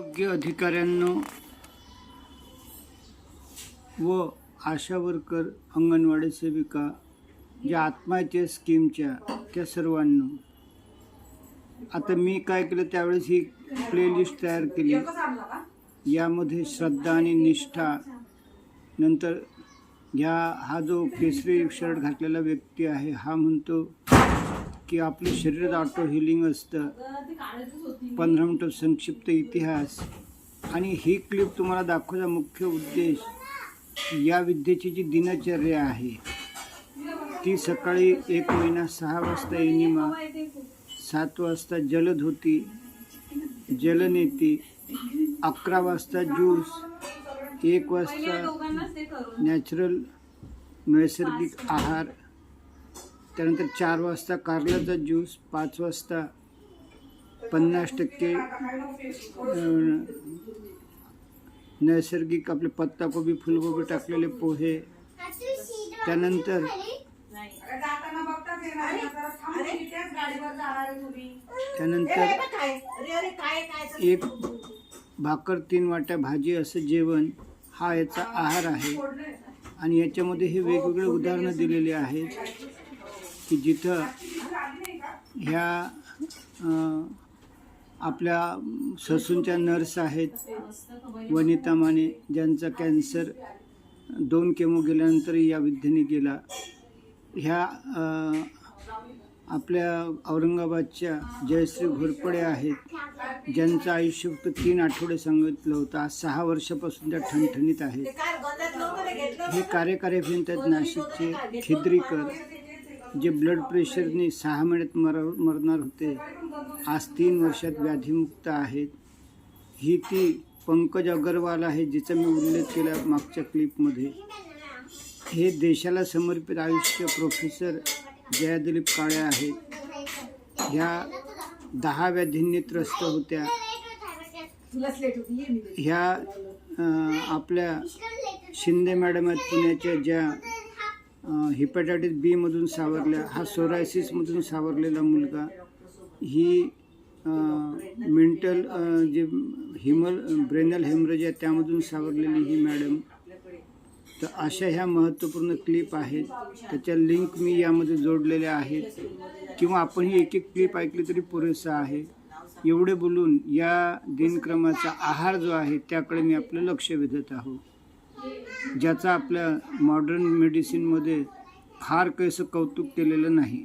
आरोग्य अधिकाऱ्यांनो व आशा वर्कर अंगणवाडी सेविका ज्या आत्महत्या स्कीमच्या त्या सर्वांनो. आता मी काय केलं त्यावेळेस ही प्लेलिस्ट तयार केली. यामध्ये श्रद्धा आणि निष्ठा. नंतर ह्या हा जो केसरी शर्ट घातलेला व्यक्ती आहे हा म्हणतो की आपलं शरीरात ऑटो हिलिंग असतं. पंधरा मिनटं संक्षिप्त इतिहास. आणि ही क्लिप तुम्हाला दाखवायचा मुख्य उद्देश या विद्येची जी दिनचर्या आहे ती सकाळी एक महिना सहा वाजता एनिमा सात वाजता जलधोती जलनेती अकरा वाजता ज्यूस एक वाजता नॅचरल नैसर्गिक आहार त्यानंतर चार वाजता कारल्याचा ज्यूस पाच वाजता पन्नास टक्के नैसर्गिक आपले पत्ताकोबी फुलकोबी टाकलेले पोहे. त्यानंतर त्यानंतर एक भाकर तीन वाट्या भाजी असं जेवण हा याचा आहार आहे. आणि याच्यामध्ये हे वेगवेगळे उदाहरणं दिलेली आहेत. की जिथं ह्या आपल्या ससूंच्या नर्स आहेत वनिता माने ज्यांचा कॅन्सर दोन केमो गेल्यानंतर या विद्येने गेला ह्या आपल्या औरंगाबादच्या जयश्री घोरपडे आहेत ज्यांचं आयुष्य फक्त तीन आठवडे सांगितलं होतं. आज सहा वर्षापासून त्या ठणठणीत आहेत. हे कार्यकारी अभियंता आहेत नाशिकचे खिद्रीकर. जे ब्लड प्रेशरने सहा महिन्यात मर मरणार होते आज तीन वर्षात व्याधीमुक्त आहेत. ही ती पंकज अगरवाल आहे जिचा मी उल्लेख केला मागच्या क्लिपमध्ये हे देशाला समर्पित आयुष्य प्रोफेसर जया दिलीप काळे आहेत. ह्या दहा व्याधींनी त्रस्त होत्या. ह्या आपल्या शिंदे मॅडम आहेत पुण्याच्या ज्या हिपॅटायटिस बीमधून सावरल्या हा सोरायसिसमधून सावरलेला मुलगा ही मेंटल जे हिमल ब्रेनल हेमरेज आहे त्यामधून सावरलेली ही मॅडम तर अशा ह्या महत्त्वपूर्ण क्लिप आहेत. त्याच्या लिंक मी यामध्ये जोडलेल्या आहेत. किंवा आपण ही एक एक क्लिप ऐकली तरी पुरेसं आहे. एवढे बोलून या दिनक्रमाचा आहार जो आहे त्याकडे मी आपलं लक्ष वेधत आहोत. ज्याचा आपल्या मॉडर्न मेडिसिनमध्ये फार कसं कौतुक केलेलं नाही.